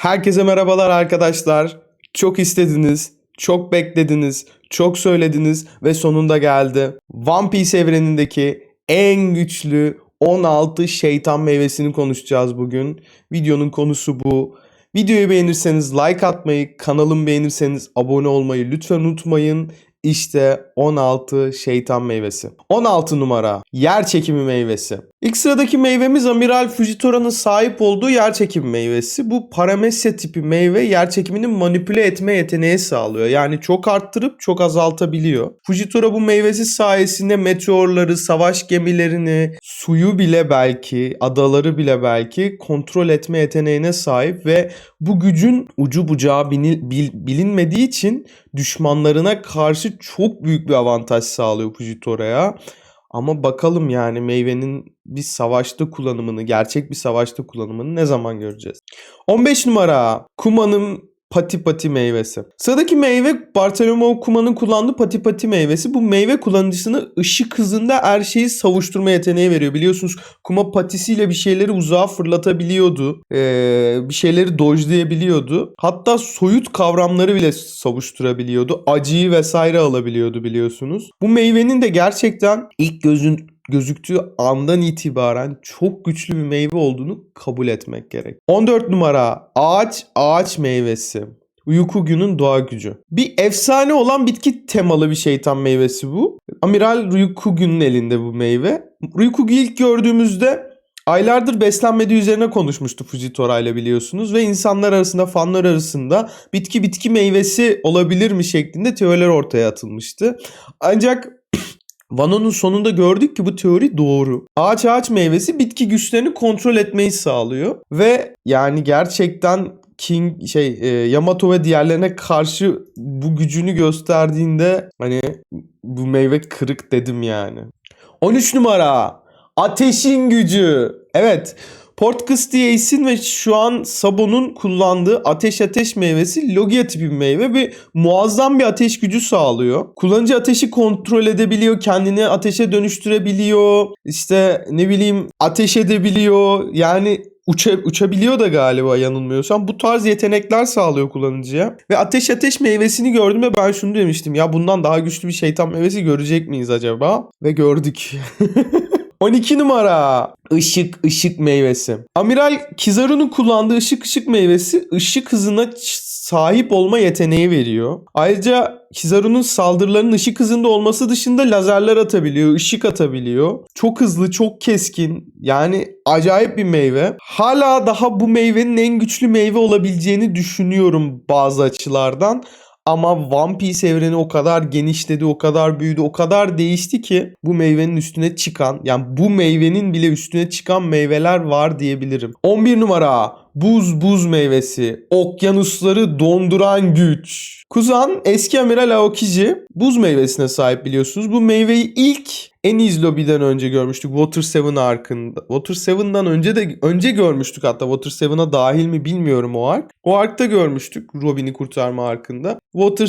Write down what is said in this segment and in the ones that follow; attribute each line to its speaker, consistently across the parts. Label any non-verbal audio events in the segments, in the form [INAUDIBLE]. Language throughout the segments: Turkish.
Speaker 1: Herkese merhabalar arkadaşlar. Çok istediniz, çok beklediniz, çok söylediniz ve sonunda geldi. One Piece evrenindeki en güçlü 16 şeytan meyvesini konuşacağız bugün. Videonun konusu bu. Videoyu beğenirseniz like atmayı, kanalımı beğenirseniz abone olmayı lütfen unutmayın. İşte 16 şeytan meyvesi. 16 numara yer çekimi meyvesi. İlk sıradaki meyvemiz Amiral Fujitora'nın sahip olduğu yer çekimi meyvesi. Bu paramesya tipi meyve yer çekimini manipüle etme yeteneği sağlıyor. Yani çok arttırıp çok azaltabiliyor. Fujitora bu meyvesi sayesinde meteorları, savaş gemilerini, suyu bile belki, adaları bile belki kontrol etme yeteneğine sahip ve bu gücün ucu bucağı bilinmediği için düşmanlarına karşı çok büyük bir avantaj sağlıyor Fujitora'ya. Ama bakalım yani meyvenin bir savaşta kullanımını, gerçek bir savaşta kullanımını ne zaman göreceğiz? 15 numara Kuma'nın Pati Pati meyvesi. Sıradaki meyve Bartolomeo Kuma'nın kullandığı Pati Pati meyvesi. Bu meyve kullanıcısına ışık hızında her şeyi savuşturma yeteneği veriyor. Biliyorsunuz Kuma patisiyle bir şeyleri uzağa fırlatabiliyordu. Ee, bir şeyleri dojlayabiliyordu. Hatta soyut kavramları bile savuşturabiliyordu. Acıyı vesaire alabiliyordu biliyorsunuz. Bu meyvenin de gerçekten ilk gözün gözüktüğü andan itibaren çok güçlü bir meyve olduğunu kabul etmek gerek. 14 numara ağaç ağaç meyvesi. Ryukugyu'nun doğa gücü. Bir efsane olan bitki temalı bir şeytan meyvesi bu. Amiral Ryukugyu'nun elinde bu meyve. Ryukugyu ilk gördüğümüzde aylardır beslenmediği üzerine konuşmuştu Fujitora ile biliyorsunuz ve insanlar arasında, fanlar arasında bitki bitki meyvesi olabilir mi şeklinde teoriler ortaya atılmıştı. Ancak Vano'nun sonunda gördük ki bu teori doğru. Ağaç ağaç meyvesi bitki güçlerini kontrol etmeyi sağlıyor ve yani gerçekten King şey e, Yamato ve diğerlerine karşı bu gücünü gösterdiğinde hani bu meyve kırık dedim yani. 13 numara Ateşin gücü. Evet. Portkus diye isim ve şu an Sabo'nun kullandığı ateş ateş meyvesi Logia tipi bir meyve ve muazzam bir ateş gücü sağlıyor. Kullanıcı ateşi kontrol edebiliyor, kendini ateşe dönüştürebiliyor, işte ne bileyim ateş edebiliyor. Yani uça, uçabiliyor da galiba yanılmıyorsam. Bu tarz yetenekler sağlıyor kullanıcıya. Ve ateş ateş meyvesini gördüm ve ben şunu demiştim. Ya bundan daha güçlü bir şeytan meyvesi görecek miyiz acaba? Ve gördük. [LAUGHS] 12 numara ışık ışık meyvesi. Amiral Kizaru'nun kullandığı ışık ışık meyvesi ışık hızına sahip olma yeteneği veriyor. Ayrıca Kizaru'nun saldırılarının ışık hızında olması dışında lazerler atabiliyor, ışık atabiliyor. Çok hızlı, çok keskin. Yani acayip bir meyve. Hala daha bu meyvenin en güçlü meyve olabileceğini düşünüyorum bazı açılardan. Ama One Piece evreni o kadar genişledi, o kadar büyüdü, o kadar değişti ki bu meyvenin üstüne çıkan, yani bu meyvenin bile üstüne çıkan meyveler var diyebilirim. 11 numara buz buz meyvesi, okyanusları donduran güç. Kuzan eski amiral Aokiji buz meyvesine sahip biliyorsunuz. Bu meyveyi ilk en iz lobiden önce görmüştük Water 7 arkında. Water 7'dan önce de önce görmüştük hatta Water 7'a dahil mi bilmiyorum o ark. O arkta görmüştük Robin'i kurtarma arkında. Water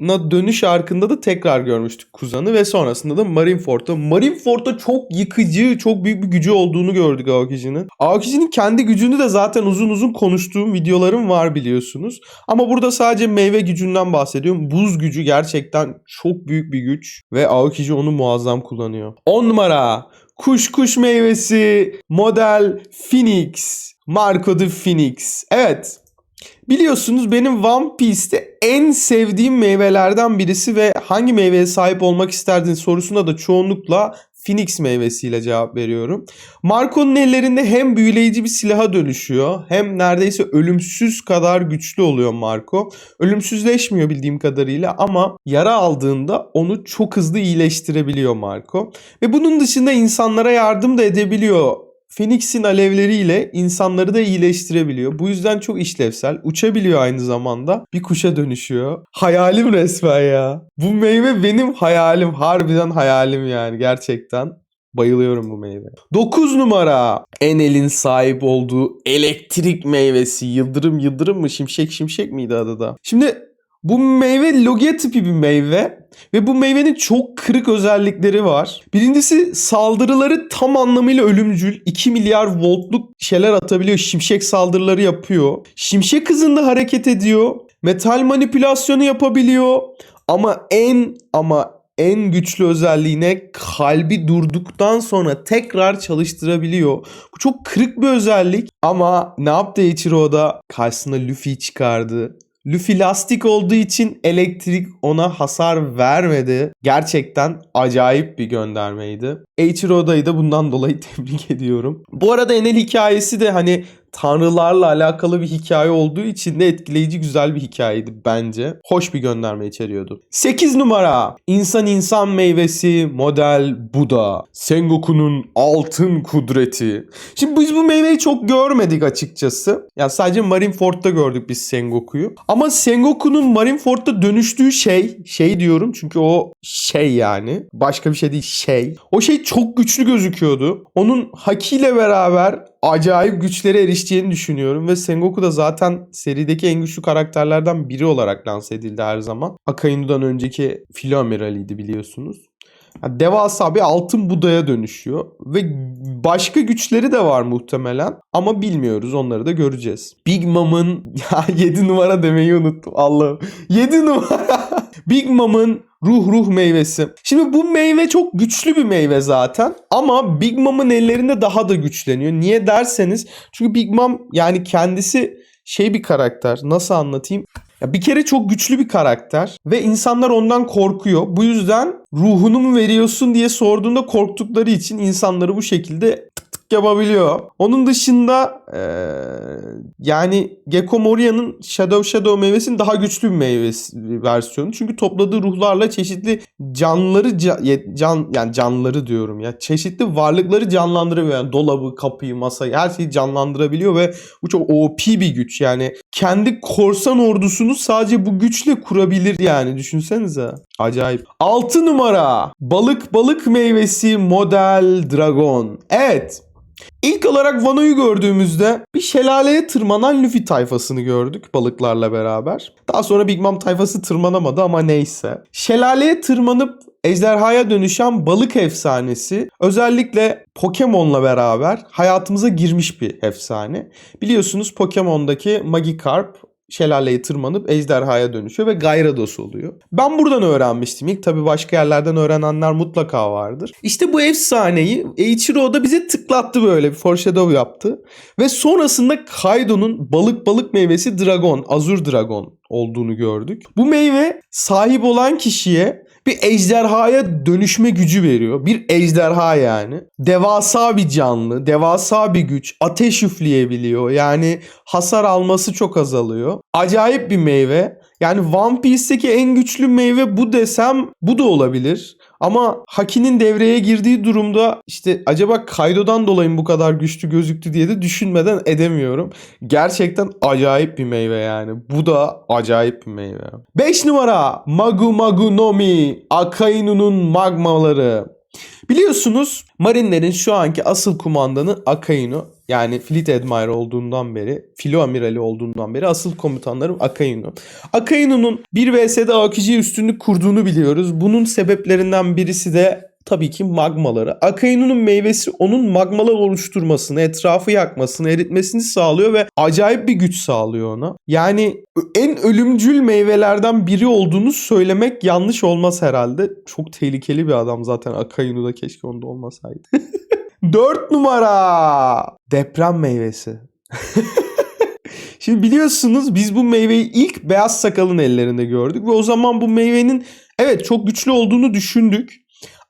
Speaker 1: 7'na dönüş arkında da tekrar görmüştük Kuzan'ı ve sonrasında da Marineford'da. Marineford'da çok yıkıcı, çok büyük bir gücü olduğunu gördük Aokiji'nin. Aokiji'nin kendi gücünü de zaten uzun uzun konuştuğum videolarım var biliyorsunuz. Ama burada sadece meyve gücünden bahsediyorum. Buz gücü gerçekten çok büyük bir güç ve Aokiji onu muazzam kullanıyor. 10 numara kuş kuş meyvesi model Phoenix. Marco the Phoenix. Evet Biliyorsunuz benim One Piece'te en sevdiğim meyvelerden birisi ve hangi meyveye sahip olmak isterdin sorusuna da çoğunlukla Phoenix meyvesiyle cevap veriyorum. Marco'nun ellerinde hem büyüleyici bir silaha dönüşüyor hem neredeyse ölümsüz kadar güçlü oluyor Marco. Ölümsüzleşmiyor bildiğim kadarıyla ama yara aldığında onu çok hızlı iyileştirebiliyor Marco. Ve bunun dışında insanlara yardım da edebiliyor Phoenix'in alevleriyle insanları da iyileştirebiliyor. Bu yüzden çok işlevsel. Uçabiliyor aynı zamanda. Bir kuşa dönüşüyor. Hayalim resmen ya. Bu meyve benim hayalim. Harbiden hayalim yani gerçekten. Bayılıyorum bu meyve. 9 numara. Enel'in sahip olduğu elektrik meyvesi. Yıldırım yıldırım mı? Şimşek şimşek miydi adı da? Şimdi Bu meyve Logia tipi bir meyve ve bu meyvenin çok kırık özellikleri var. Birincisi saldırıları tam anlamıyla ölümcül. 2 milyar voltluk şeyler atabiliyor. Şimşek saldırıları yapıyor. Şimşek hızında hareket ediyor. Metal manipülasyonu yapabiliyor. Ama en ama en güçlü özelliğine kalbi durduktan sonra tekrar çalıştırabiliyor. Bu çok kırık bir özellik ama ne yaptı Ichiro'da? Karşısına Luffy çıkardı. Luffy lastik olduğu için elektrik ona hasar vermedi. Gerçekten acayip bir göndermeydi. Eiichiro Oda'yı da bundan dolayı [LAUGHS] tebrik ediyorum. Bu arada Enel hikayesi de hani tanrılarla alakalı bir hikaye olduğu için de etkileyici güzel bir hikayeydi bence. Hoş bir gönderme içeriyordu. 8 numara. İnsan insan meyvesi model Buda. Sengoku'nun altın kudreti. Şimdi biz bu meyveyi çok görmedik açıkçası. Ya sadece Marineford'da gördük biz Sengoku'yu. Ama Sengoku'nun Marineford'da dönüştüğü şey, şey diyorum çünkü o şey yani. Başka bir şey değil şey. O şey çok güçlü gözüküyordu. Onun hakiyle beraber acayip güçlere erişeceğini düşünüyorum ve Sengoku da zaten serideki en güçlü karakterlerden biri olarak lanse edildi her zaman. Akainu'dan önceki filo amiraliydi biliyorsunuz. Yani devasa bir altın budaya dönüşüyor ve başka güçleri de var muhtemelen ama bilmiyoruz onları da göreceğiz. Big Mom'un [LAUGHS] ya 7 numara demeyi unuttum Allah'ım. 7 numara. Big Mom'un ruh ruh meyvesi. Şimdi bu meyve çok güçlü bir meyve zaten ama Big Mom'un ellerinde daha da güçleniyor. Niye derseniz çünkü Big Mom yani kendisi şey bir karakter. Nasıl anlatayım? Ya bir kere çok güçlü bir karakter ve insanlar ondan korkuyor. Bu yüzden ruhunu mu veriyorsun diye sorduğunda korktukları için insanları bu şekilde tık tık yapabiliyor. Onun dışında eee, yani Gecko Moria'nın Shadow Shadow meyvesinin daha güçlü bir meyvesi versiyonu. Çünkü topladığı ruhlarla çeşitli canlıları can yani canlıları diyorum ya çeşitli varlıkları canlandırabiliyor. Yani dolabı, kapıyı, masayı her şeyi canlandırabiliyor ve bu çok OP bir güç. Yani kendi korsan ordusunu sadece bu güçle kurabilir yani düşünsenize. Acayip. 6 numara. Balık balık meyvesi model dragon. Evet. İlk olarak Wano'yu gördüğümüzde bir şelaleye tırmanan Luffy tayfasını gördük balıklarla beraber. Daha sonra Big Mom tayfası tırmanamadı ama neyse. Şelaleye tırmanıp ejderhaya dönüşen balık efsanesi özellikle Pokemon'la beraber hayatımıza girmiş bir efsane. Biliyorsunuz Pokemon'daki Magikarp şelaleyi tırmanıp ejderhaya dönüşüyor ve Gyarados oluyor. Ben buradan öğrenmiştim. İlk tabii başka yerlerden öğrenenler mutlaka vardır. İşte bu efsaneyi Eiichiro bize tıklattı böyle bir foreshadow yaptı. Ve sonrasında Kaido'nun balık balık meyvesi Dragon, Azur Dragon olduğunu gördük. Bu meyve sahip olan kişiye bir ejderhaya dönüşme gücü veriyor. Bir ejderha yani. Devasa bir canlı, devasa bir güç. Ateş üfleyebiliyor. Yani hasar alması çok azalıyor. Acayip bir meyve. Yani One Piece'teki en güçlü meyve bu desem bu da olabilir. Ama Haki'nin devreye girdiği durumda işte acaba Kaido'dan dolayı mı bu kadar güçlü gözüktü diye de düşünmeden edemiyorum. Gerçekten acayip bir meyve yani. Bu da acayip bir meyve. 5 numara Magu Magu no Mi Akainu'nun magmaları. Biliyorsunuz Marinlerin şu anki asıl kumandanı Akainu. Yani Fleet Admiral olduğundan beri, filo amirali olduğundan beri asıl komutanlarım Akainu. Akainu'nun 1 vs'de AKG üstünlük kurduğunu biliyoruz. Bunun sebeplerinden birisi de tabii ki magmaları. Akainu'nun meyvesi onun magmalar oluşturmasını, etrafı yakmasını, eritmesini sağlıyor ve acayip bir güç sağlıyor ona. Yani en ölümcül meyvelerden biri olduğunu söylemek yanlış olmaz herhalde. Çok tehlikeli bir adam zaten Akainu da keşke onda olmasaydı. [LAUGHS] 4 numara. Deprem meyvesi. [LAUGHS] Şimdi biliyorsunuz biz bu meyveyi ilk beyaz sakalın ellerinde gördük ve o zaman bu meyvenin evet çok güçlü olduğunu düşündük.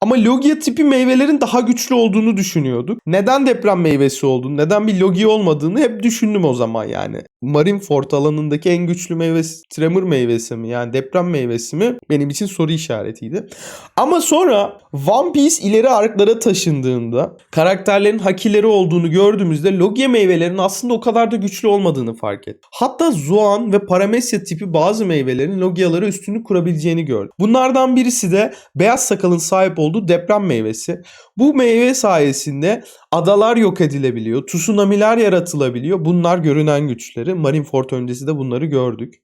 Speaker 1: Ama Logia tipi meyvelerin daha güçlü olduğunu düşünüyorduk. Neden deprem meyvesi olduğunu, neden bir Logia olmadığını hep düşündüm o zaman yani. Marineford alanındaki en güçlü meyvesi Tremor meyvesi mi yani deprem meyvesi mi benim için soru işaretiydi. Ama sonra One Piece ileri arklara taşındığında karakterlerin hakileri olduğunu gördüğümüzde Logia meyvelerinin aslında o kadar da güçlü olmadığını fark ettik. Hatta Zoan ve Paramecia tipi bazı meyvelerin Logialara üstünlük kurabileceğini gördük. Bunlardan birisi de beyaz sakalın sahip olduğu deprem meyvesi. Bu meyve sayesinde adalar yok edilebiliyor, tsunamiler yaratılabiliyor. Bunlar görünen güçleri. Marineford öncesi de bunları gördük.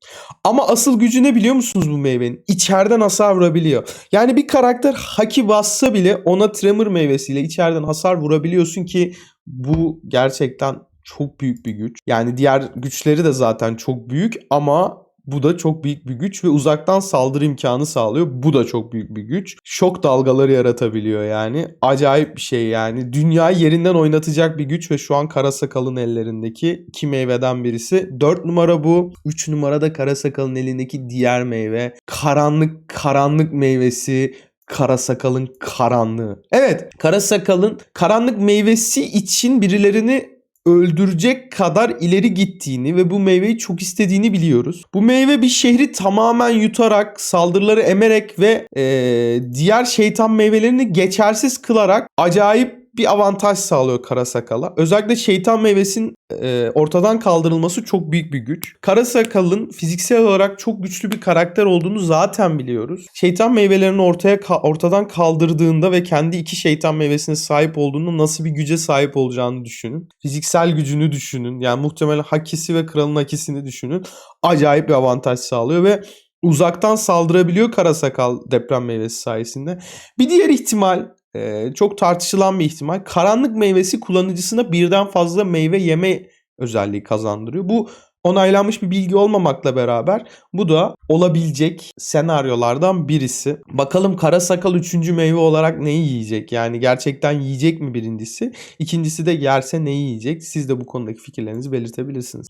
Speaker 1: Ama asıl gücü ne biliyor musunuz bu meyvenin? İçeriden hasar vurabiliyor. Yani bir karakter haki bassa bile ona tremor meyvesiyle içeriden hasar vurabiliyorsun ki bu gerçekten çok büyük bir güç. Yani diğer güçleri de zaten çok büyük ama bu da çok büyük bir güç ve uzaktan saldırı imkanı sağlıyor. Bu da çok büyük bir güç. Şok dalgaları yaratabiliyor yani. Acayip bir şey yani. Dünyayı yerinden oynatacak bir güç ve şu an Karasakal'ın ellerindeki iki meyveden birisi. 4 numara bu. 3 numara da Karasakal'ın elindeki diğer meyve. Karanlık karanlık meyvesi. Karasakal'ın karanlığı. Evet, Karasakal'ın karanlık meyvesi için birilerini öldürecek kadar ileri gittiğini ve bu meyveyi çok istediğini biliyoruz. Bu meyve bir şehri tamamen yutarak, saldırıları emerek ve eee, diğer şeytan meyvelerini geçersiz kılarak acayip bir avantaj sağlıyor Karasakal'a. Özellikle şeytan meyvesinin eee, ortadan kaldırılması çok büyük bir güç. Karasakal'ın fiziksel olarak çok güçlü bir karakter olduğunu zaten biliyoruz. Şeytan meyvelerini ortaya ka- ortadan kaldırdığında ve kendi iki şeytan meyvesine sahip olduğunda nasıl bir güce sahip olacağını düşünün. Fiziksel gücünü düşünün. Yani muhtemelen Hakisi ve Kral'ın Hakisini düşünün. Acayip bir avantaj sağlıyor ve uzaktan saldırabiliyor Karasakal deprem meyvesi sayesinde. Bir diğer ihtimal e, çok tartışılan bir ihtimal. Karanlık meyvesi kullanıcısına birden fazla meyve yeme özelliği kazandırıyor. Bu onaylanmış bir bilgi olmamakla beraber bu da olabilecek senaryolardan birisi. Bakalım kara sakal üçüncü meyve olarak neyi yiyecek? Yani gerçekten yiyecek mi birincisi? İkincisi de yerse neyi yiyecek? Siz de bu konudaki fikirlerinizi belirtebilirsiniz.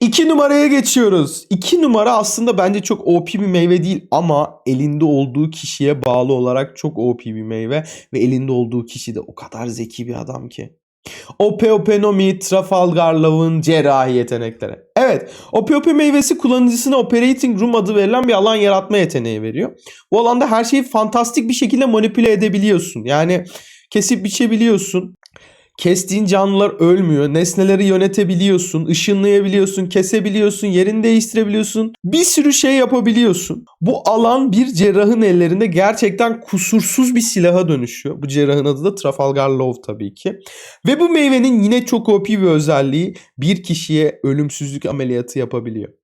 Speaker 1: İki numaraya geçiyoruz. İki numara aslında bence çok OP bir meyve değil ama elinde olduğu kişiye bağlı olarak çok OP bir meyve ve elinde olduğu kişi de o kadar zeki bir adam ki. Opeopenomi, Trafalgar Lave'ın cerrahi yetenekleri. Evet, Opeope meyvesi kullanıcısına Operating Room adı verilen bir alan yaratma yeteneği veriyor. Bu alanda her şeyi fantastik bir şekilde manipüle edebiliyorsun. Yani kesip biçebiliyorsun. Kestiğin canlılar ölmüyor. Nesneleri yönetebiliyorsun, ışınlayabiliyorsun, kesebiliyorsun, yerini değiştirebiliyorsun. Bir sürü şey yapabiliyorsun. Bu alan bir cerrahın ellerinde gerçekten kusursuz bir silaha dönüşüyor. Bu cerrahın adı da Trafalgar Law tabii ki. Ve bu meyvenin yine çok OP bir özelliği bir kişiye ölümsüzlük ameliyatı yapabiliyor.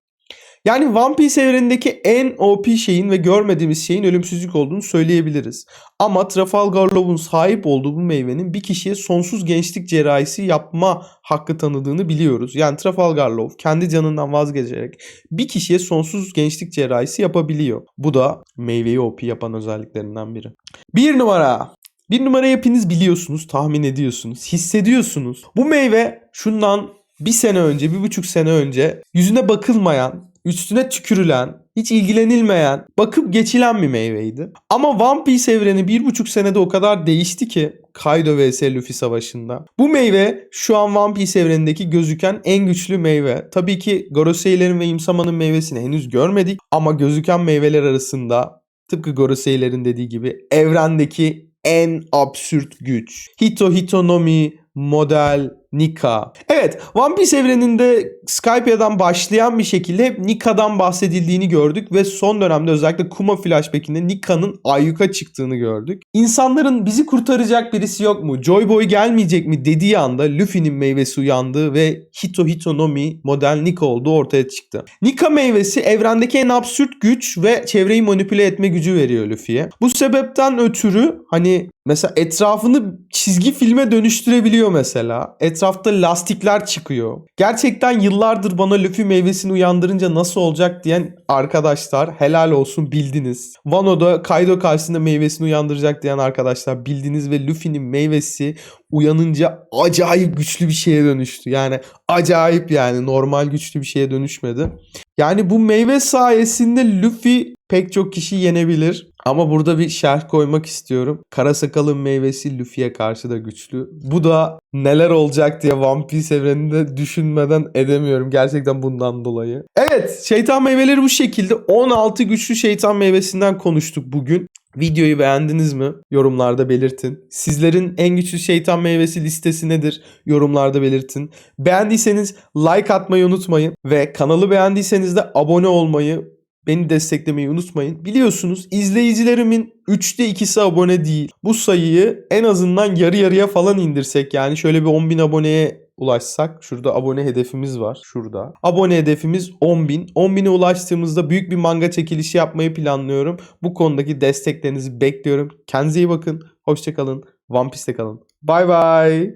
Speaker 1: Yani One Piece evrenindeki en OP şeyin ve görmediğimiz şeyin ölümsüzlük olduğunu söyleyebiliriz. Ama Trafalgar Law'un sahip olduğu bu meyvenin bir kişiye sonsuz gençlik cerrahisi yapma hakkı tanıdığını biliyoruz. Yani Trafalgar Law kendi canından vazgeçerek bir kişiye sonsuz gençlik cerrahisi yapabiliyor. Bu da meyveyi OP yapan özelliklerinden biri. Bir numara. Bir numara hepiniz biliyorsunuz, tahmin ediyorsunuz, hissediyorsunuz. Bu meyve şundan bir sene önce, bir buçuk sene önce yüzüne bakılmayan, üstüne tükürülen, hiç ilgilenilmeyen, bakıp geçilen bir meyveydi. Ama One Piece evreni bir buçuk senede o kadar değişti ki Kaido vs Luffy savaşında. Bu meyve şu an One Piece evrenindeki gözüken en güçlü meyve. Tabii ki Gorosei'lerin ve Imsama'nın meyvesini henüz görmedik ama gözüken meyveler arasında tıpkı Gorosei'lerin dediği gibi evrendeki en absürt güç. Hito Hitonomi model Nika. Evet One Piece evreninde Skypie'den başlayan bir şekilde hep Nika'dan bahsedildiğini gördük ve son dönemde özellikle Kuma flashback'inde Nika'nın ayyuka çıktığını gördük. İnsanların bizi kurtaracak birisi yok mu? Joy Boy gelmeyecek mi dediği anda Luffy'nin meyvesi uyandı ve Hito Hitonomi model Nika olduğu ortaya çıktı. Nika meyvesi evrendeki en absürt güç ve çevreyi manipüle etme gücü veriyor Luffy'ye. Bu sebepten ötürü hani mesela etrafını çizgi filme dönüştürebiliyor mesela. Etrafta lastikler çıkıyor. Gerçekten yıllardır bana Luffy meyvesini uyandırınca nasıl olacak diyen arkadaşlar helal olsun bildiniz. Wano'da Kaido karşısında meyvesini uyandıracak diyen arkadaşlar bildiniz ve Luffy'nin meyvesi uyanınca acayip güçlü bir şeye dönüştü. Yani acayip yani normal güçlü bir şeye dönüşmedi. Yani bu meyve sayesinde Luffy pek çok kişi yenebilir. Ama burada bir şerh koymak istiyorum. Karasakal'ın meyvesi Luffy'ye karşı da güçlü. Bu da neler olacak diye One Piece evreninde düşünmeden edemiyorum. Gerçekten bundan dolayı. Evet şeytan meyveleri bu şekilde. 16 güçlü şeytan meyvesinden konuştuk bugün. Videoyu beğendiniz mi? Yorumlarda belirtin. Sizlerin en güçlü şeytan meyvesi listesi nedir? Yorumlarda belirtin. Beğendiyseniz like atmayı unutmayın ve kanalı beğendiyseniz de abone olmayı, beni desteklemeyi unutmayın. Biliyorsunuz izleyicilerimin 3'te 2'si abone değil. Bu sayıyı en azından yarı yarıya falan indirsek yani şöyle bir 10.000 aboneye ulaşsak. Şurada abone hedefimiz var. Şurada. Abone hedefimiz 10.000. 10.000'e ulaştığımızda büyük bir manga çekilişi yapmayı planlıyorum. Bu konudaki desteklerinizi bekliyorum. Kendinize iyi bakın. Hoşçakalın. One Piece'te kalın. Bay bay.